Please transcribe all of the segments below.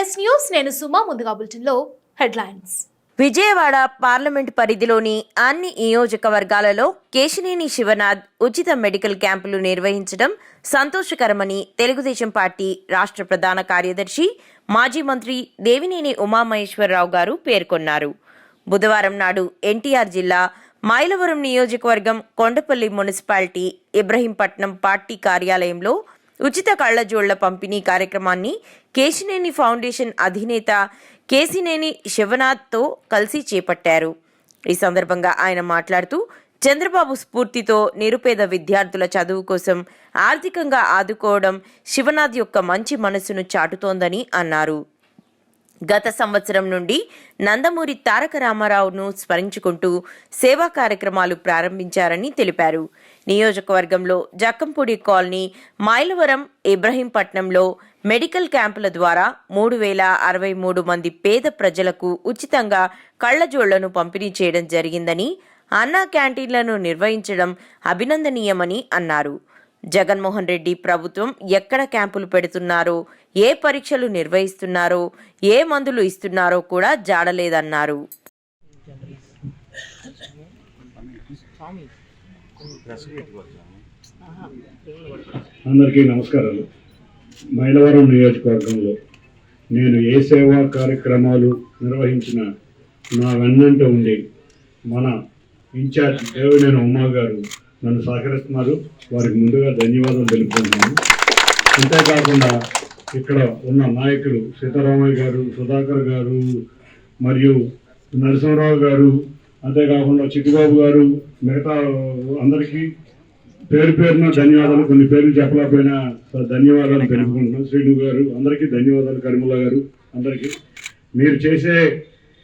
MS news నేను సుమా ముందుగా బులెటిన్లో హెడ్లైన్స్. విజయవాడ పార్లమెంట్ పరిధిలోని అన్ని నియోజకవర్గాలలో కేశినేని శివనాథ్ ఉచిత మెడికల్ క్యాంపులు నిర్వహించడం సంతోషకరమని తెలుగుదేశం పార్టీ రాష్ట్ర ప్రధాన కార్యదర్శి మాజీ మంత్రి దేవినేని ఉమామహేశ్వరరావు గారు పేర్కొన్నారు. బుధవారం నాడు ఎన్టీఆర్ జిల్లా మైలవరం నియోజకవర్గం కొండపల్లి మున్సిపాలిటీ ఇబ్రహీంపట్నం పార్టీ కార్యాలయంలో ఉచిత కళ్ళజోళ్ళ పంపిణీ కార్యక్రమాన్ని కేశినేని ఫౌండేషన్ అధినేత కేశినేని శివనాథ్తో కలిసి చేపట్టారు. ఈ సందర్భంగా ఆయన మాట్లాడుతూ చంద్రబాబు స్ఫూర్తితో నిరుపేద విద్యార్థుల చదువు కోసం ఆర్థికంగా ఆదుకోవడం శివనాథ్ యొక్క మంచి మనస్సును చాటుతోందని అన్నారు. గత సంవత్సరం నుండి నందమూరి తారక రామారావును స్మరించుకుంటూ సేవా కార్యక్రమాలు ప్రారంభించారని తెలిపారు. నియోజకవర్గంలో జక్కంపూడి కాలనీ మైలవరం ఇబ్రహీంపట్నంలో మెడికల్ క్యాంపుల ద్వారా మూడు వేల అరవై మూడు మంది పేద ప్రజలకు ఉచితంగా కళ్ళజోళ్ళను పంపిణీ చేయడం జరిగిందని అన్నా క్యాంటీన్లను నిర్వహించడం అభినందనీయమని అన్నారు. జగన్మోహన్ రెడ్డి ప్రభుత్వం ఎక్కడ క్యాంపులు పెడుతున్నారో ఏ పరీక్షలు నిర్వహిస్తున్నారో ఏ మందులు ఇస్తున్నారో కూడా జాడలేదన్నారు. అందరికీ నమస్కారాలు. మైలవరం నియోజకవర్గంలో నేను ఏ సేవా కార్యక్రమాలు నిర్వహించిన నా వెన్నంట ఉండి మన ఇన్ఛార్జ్ దేవినేని ఉమ్మా గారు నన్ను సహకరిస్తున్నారు. వారికి ముందుగా ధన్యవాదాలు తెలుపుకుంటున్నాను. అంతేకాకుండా ఇక్కడ ఉన్న నాయకులు సీతారామయ్య గారు సుధాకర్ గారు మరియు నరసింహరావు గారు అంతేకాకుండా చిట్టిబాబు గారు మిగతా అందరికీ పేరు పేరున ధన్యవాదాలు కొన్ని పేర్లు చెప్పలేకపోయినా ధన్యవాదాలు తెలుపుకుంటున్నాం. శ్రీను గారు అందరికీ ధన్యవాదాలు కరిముల గారు అందరికీ. మీరు చేసే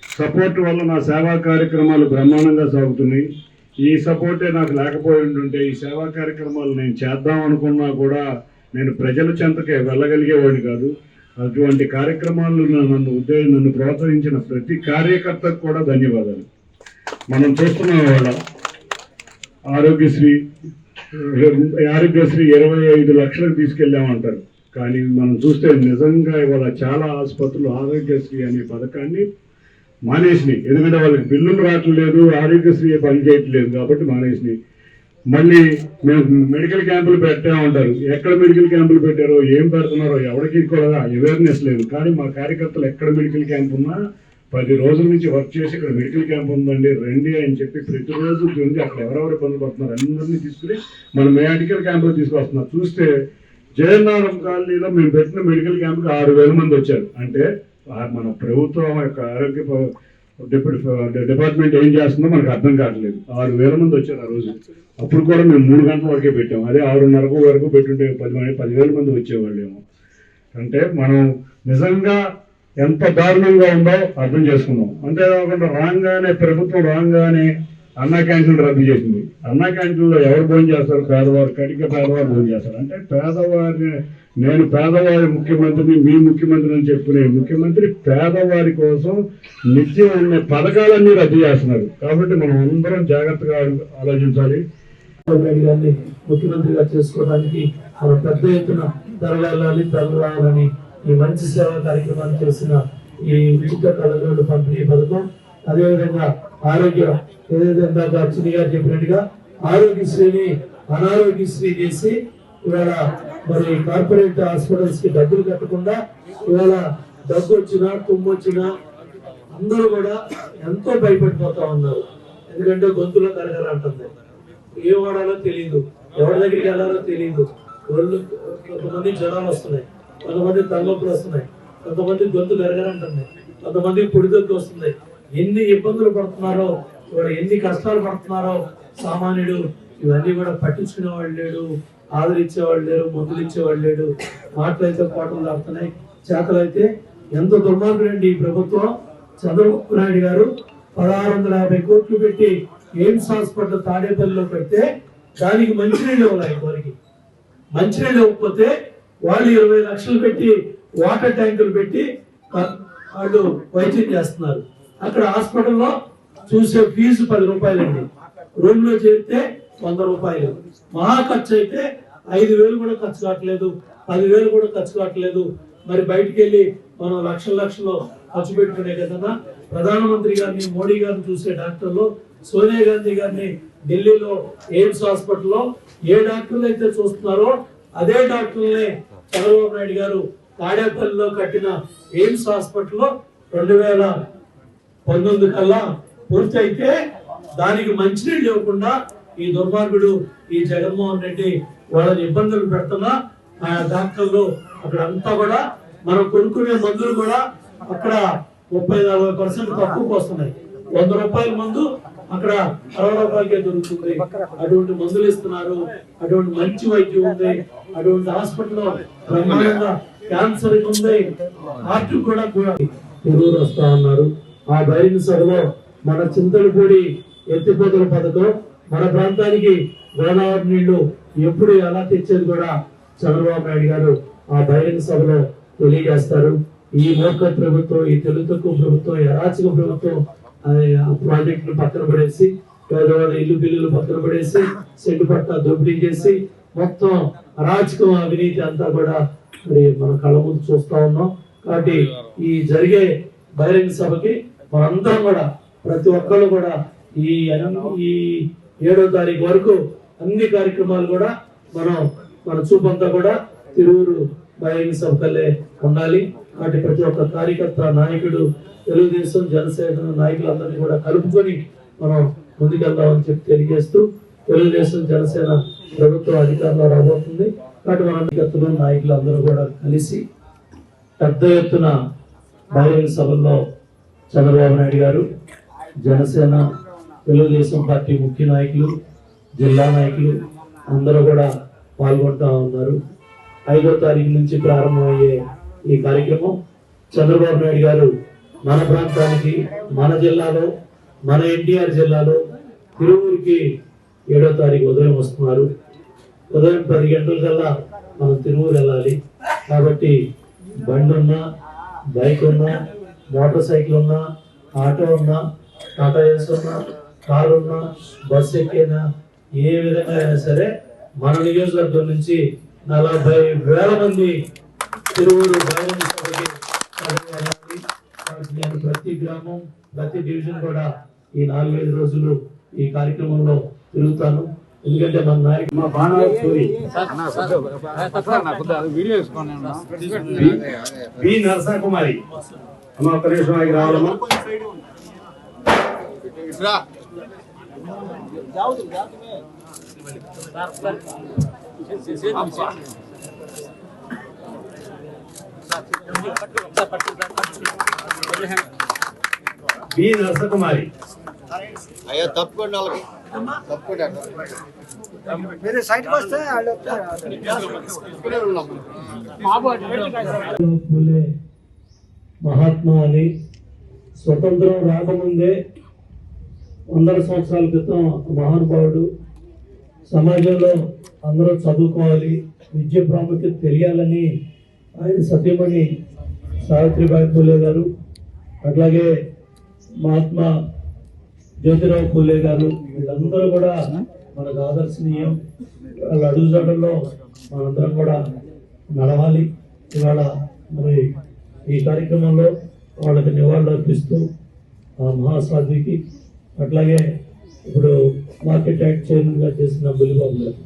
సపోర్ట్ వల్ల నా సేవా కార్యక్రమాలు బ్రహ్మాండంగా సాగుతున్నాయి. ఈ సపోర్టే నాకు లేకపోయి ఉంటుంటే ఈ సేవా కార్యక్రమాలు నేను చేద్దాం అనుకున్నా కూడా నేను ప్రజల చెంతకే వెళ్ళగలిగేవాడిని కాదు. అటువంటి కార్యక్రమాలు నన్ను ఉద్దే నన్ను ప్రోత్సహించిన ప్రతి కార్యకర్తకు కూడా ధన్యవాదాలు. మనం చూస్తున్నాం వాళ్ళ ఆరోగ్యశ్రీ ఆరోగ్యశ్రీ ఇరవై ఐదు లక్షలకు తీసుకెళ్ళామంటారు. కానీ మనం చూస్తే నిజంగా ఇవాళ చాలా ఆసుపత్రులు ఆరోగ్యశ్రీ అనే పథకాన్ని మానేసినాయి. ఎందుకంటే వాళ్ళకి బిల్లులు రావట్లేదు ఆరోగ్యశ్రీ పనిచేయట్లేదు కాబట్టి మానేసినాయి. మళ్ళీ మేము మెడికల్ క్యాంపులు పెట్టామంటారు. ఎక్కడ మెడికల్ క్యాంపులు పెట్టారో ఏం పెడుతున్నారో ఎవరికి కూడా అవేర్నెస్ లేదు. కానీ మా కార్యకర్తలు ఎక్కడ మెడికల్ క్యాంప్ ఉన్నా పది రోజుల నుంచి వర్క్ చేసి ఇక్కడ మెడికల్ క్యాంప్ ఉందండి రండి అని చెప్పి ప్రతిరోజు ఉంది అక్కడ ఎవరెవరు ఇబ్బంది పడుతున్నారు అందరినీ తీసుకుని మన మెడికల్ క్యాంప్లో తీసుకొస్తున్నారు చూస్తే జయనారం కాలనీలో మేము పెట్టిన మెడికల్ క్యాంప్కి ఆరు వేల మంది వచ్చారు. అంటే మన ప్రభుత్వం యొక్క ఆరోగ్య ప- డిపార్ట్మెంట్ ఏం చేస్తుందో మనకు అర్థం కావట్లేదు. ఆరు వేల మంది వచ్చారు ఆ రోజు. అప్పుడు కూడా మేము మూడు గంటల వరకే పెట్టాం. అదే ఆరున్నర వరకు పెట్టుంటే పది మంది పదివేల మంది వచ్చేవాళ్ళేమో. అంటే మనం నిజంగా ఎంత దారుణంగా ఉందో అర్థం చేసుకున్నాం అంతేకాకుండా రాగానే ప్రభుత్వం రాగానే అన్నా క్యాంటీన్లు రద్దు చేసింది. అన్నా క్యాంటీన్లో ఎవరు భోజనం చేస్తారు? పేదవారు కటిక పేదవారు భోజనం చేస్తారు. అంటే పేదవారిని నేను పేదవారి ముఖ్యమంత్రిని మీ ముఖ్యమంత్రి అని చెప్పుకునే ముఖ్యమంత్రి పేదవారి కోసం నిత్యం ఉన్న పథకాలన్నీ రద్దు చేస్తున్నారు. కాబట్టి మనం అందరం జాగ్రత్తగా ఆలోచించాలి. ముఖ్యమంత్రిగా చేసుకోవడానికి మన పెద్ద ఎత్తున తరగాలని రావాలని ఈ మంచి సేవా కార్యక్రమాన్ని చేసిన ఈ ఉచిత కళజోడు పంపిణీ పథకం అదేవిధంగా ఆరోగ్య ఏదైతే ఇందాక అర్చుని గారు చెప్పినట్టుగా ఆరోగ్యశ్రీని అనారోగ్యశ్రీ చేసి ఇవాళ మరి కార్పొరేట్ హాస్పిటల్స్కి డబ్బులు కట్టకుండా ఇవాళ దగ్గు వచ్చినా తుమ్ము వచ్చినా అందరూ కూడా ఎంతో భయపడిపోతా ఉన్నారు. ఎందుకంటే గొంతులో కరగలంటుంది ఏం వాడాలో తెలియదు ఎవరి దగ్గరికి వెళ్ళాలో తెలియదు ఒళ్ళు కొంతమంది జ్వరాలు వస్తున్నాయి. కొంతమంది తలనొప్పులు వస్తున్నాయి. కొంతమంది గొంతు గరగరంటుంది. కొంతమంది పొడిదొక్కి వస్తుంది. ఎన్ని ఇబ్బందులు పడుతున్నారో ఇవాడు ఎన్ని కష్టాలు పడుతున్నారో సామాన్యుడు ఇవన్నీ కూడా పట్టించుకునే వాళ్ళు లేడు ఆదరించేవాళ్ళు లేరు మందులు ఇచ్చేవాళ్ళు లేడు. మాటలైతే పాటలు దాటుతున్నాయి. చేతలైతే ఎంత దుర్మార్గుడండి ఈ ప్రభుత్వం. చంద్రబాబు నాయుడు గారు పదహారు వందల యాభై కోట్లు పెట్టి ఎయిమ్స్ హాస్పిటల్ తాడేపల్లిలో పెడితే దానికి మంచినీళ్ళు ఇవ్వాలి వారికి. మంచినీళ్ళు ఇవ్వకపోతే వాళ్ళు ఇరవై లక్షలు పెట్టి వాటర్ ట్యాంకులు పెట్టి వాళ్ళు వైద్యం చేస్తున్నారు. అక్కడ హాస్పిటల్లో చూసే ఫీజు పది రూపాయలండి. రూమ్లో చేరితే వంద రూపాయలు. మహా ఖర్చు అయితే ఐదు వేలు కూడా ఖర్చు కావట్లేదు. పదివేలు కూడా ఖర్చు కావట్లేదు. మరి బయటికి వెళ్ళి మనం లక్షల లక్షలు ఖర్చు పెట్టుకునే కదా ప్రధానమంత్రి గారిని మోడీ గారిని చూసే డాక్టర్లు సోనియా గాంధీ గారిని ఢిల్లీలో ఎయిమ్స్ హాస్పిటల్లో ఏ డాక్టర్లు అయితే చూస్తున్నారో అదే డాక్టర్లే చంద్రబాబు నాయుడు గారు తాడేపల్లిలో కట్టిన ఎయిమ్స్ హాస్పిటల్లో రెండు వేల పంతొమ్మిది కల్లా పూర్తయితే దానికి మంచినీళ్ళు ఇవ్వకుండా ఈ దుర్మార్గుడు ఈ జగన్మోహన్ రెడ్డి వాళ్ళని ఇబ్బందులు పెడుతున్నా ఆ డాక్టర్లు అక్కడ అంతా కూడా మనం కొనుక్కునే మందులు కూడా అక్కడ ముప్పై నలభై పర్సెంట్ తక్కువకి వస్తున్నాయి. వంద రూపాయల మందు అక్కడ అరవై రూపాయలకే దొరుకుతుంది. అటువంటి మందులు ఇస్తున్నారు. అటువంటి మంచి వైద్యం ఉంది. అటువంటి హాస్పిటల్లో బ్రహ్మాండంగా క్యాన్సర్ ఉంది. హార్ట్ కూడా కూడా వస్తా ఉన్నారు. ఆ బహిరంగ సభలో మన చింతలపూడి ఎత్తిపోతల పథకం మన ప్రాంతానికి గోదావరి నీళ్ళు ఎప్పుడు ఎలా తెచ్చేది కూడా చంద్రబాబు నాయుడు గారు ఆ బహిరంగ సభలో తెలియజేస్తారు. ఈ మూర్ఖ ప్రభుత్వం ఈ తెలుగు ప్రభుత్వం ఈ అరాచక ప్రభుత్వం ఆ ప్రాజెక్టులు పక్కన పడేసి పేదవాళ్ళ ఇల్లు బిల్లులు పక్కన పడేసి సెంటు పట్ట దోపిడీ చేసి మొత్తం అరాచకం అవినీతి అంతా కూడా మరి మన కళ్ళ ముందు చూస్తా ఉన్నాం. కాబట్టి ఈ జరిగే బహిరంగ సభకి మనందరం కూడా ప్రతి ఒక్కళ్ళు కూడా ఈ ఈ ఏడో తారీఖు వరకు అన్ని కార్యక్రమాలు కూడా మనం మన చూపంతా కూడా తిరువురు బహిరంగ సభకల్లే ఉండాలి. కాబట్టి ప్రతి ఒక్క కార్యకర్త నాయకుడు తెలుగుదేశం జనసేన నాయకులందరినీ కూడా కలుపుకొని మనం ముందుకెళ్దామని చెప్పి తెలియజేస్తూ తెలుగుదేశం జనసేన ప్రభుత్వం అధికారంలో రాబోతుంది. కాబట్టి మన నాయకత్తులు నాయకులు అందరూ కూడా కలిసి పెద్ద ఎత్తున బహిరంగ సభల్లో చంద్రబాబు నాయుడు గారు జనసేన తెలుగుదేశం పార్టీ ముఖ్య నాయకులు జిల్లా నాయకులు అందరూ కూడా పాల్గొంటా ఉన్నారు. ఐదో తారీఖు నుంచి ప్రారంభమయ్యే ఈ కార్యక్రమం చంద్రబాబు నాయుడు గారు మన ప్రాంతానికి మన జిల్లాలో మన ఎన్టీఆర్ జిల్లాలో తిరువురికి ఏడో తారీఖు ఉదయం వస్తున్నారు. ఉదయం పది గంటల కల్లా మనం తిరువురు వెళ్ళాలి. కాబట్టి బండి ఉన్నా బైక్ ఉన్నా మోటార్ సైకిల్ ఉన్నా ఆటో ఉన్నా టాటా ఏస్ ఉన్నా కారు ఉన్నా బస్సు ఎక్కైనా ఏ విధంగా అయినా సరే మన నియోజకవర్గం నుంచి నలభై వేల మంది తిరువురు బహిరంగ సభకి నేను ప్రతి గ్రామం ప్రతి డివిజన్ కూడా ఈ నాలుగైదు రోజులు ఈ కార్యక్రమంలో తిరుగుతాను. ఎందుకంటే మన నాయకుడు మా బాణాల సూరి. వీడియో తీసుకోండి బి నరసాకుమారి అమ్మ ఒక్క నిమిషం ఆగి రావాలమ్మా. నరసకుమారి. అయ్యా తప్పకుండా తప్పకుండా. మహాత్మా అని స్వతంత్రం రాకముందే వందల సంవత్సరాల క్రితం మహానుభావుడు సమాజంలో అందరూ చదువుకోవాలి విద్య ప్రాముఖ్యత తెలియాలని ఆయన సత్యమణి సావిత్రిబాయి పూలే గారు అట్లాగే మహాత్మా జ్యోతిరావు పూలే గారు వీళ్ళందరూ కూడా మనకు ఆదర్శనీయం. వాళ్ళ అడుగుజాడల్లో మనందరం కూడా నడవాలి. ఇవాళ మరి ఈ కార్యక్రమంలో వాళ్ళకి నివాళులు అర్పిస్తూ ఆ మహాసాధ్వికి అట్లాగే ఇప్పుడు మార్కెట్ యాక్ట్ చైర్మన్గా చేసిన బులిబాబు గారు.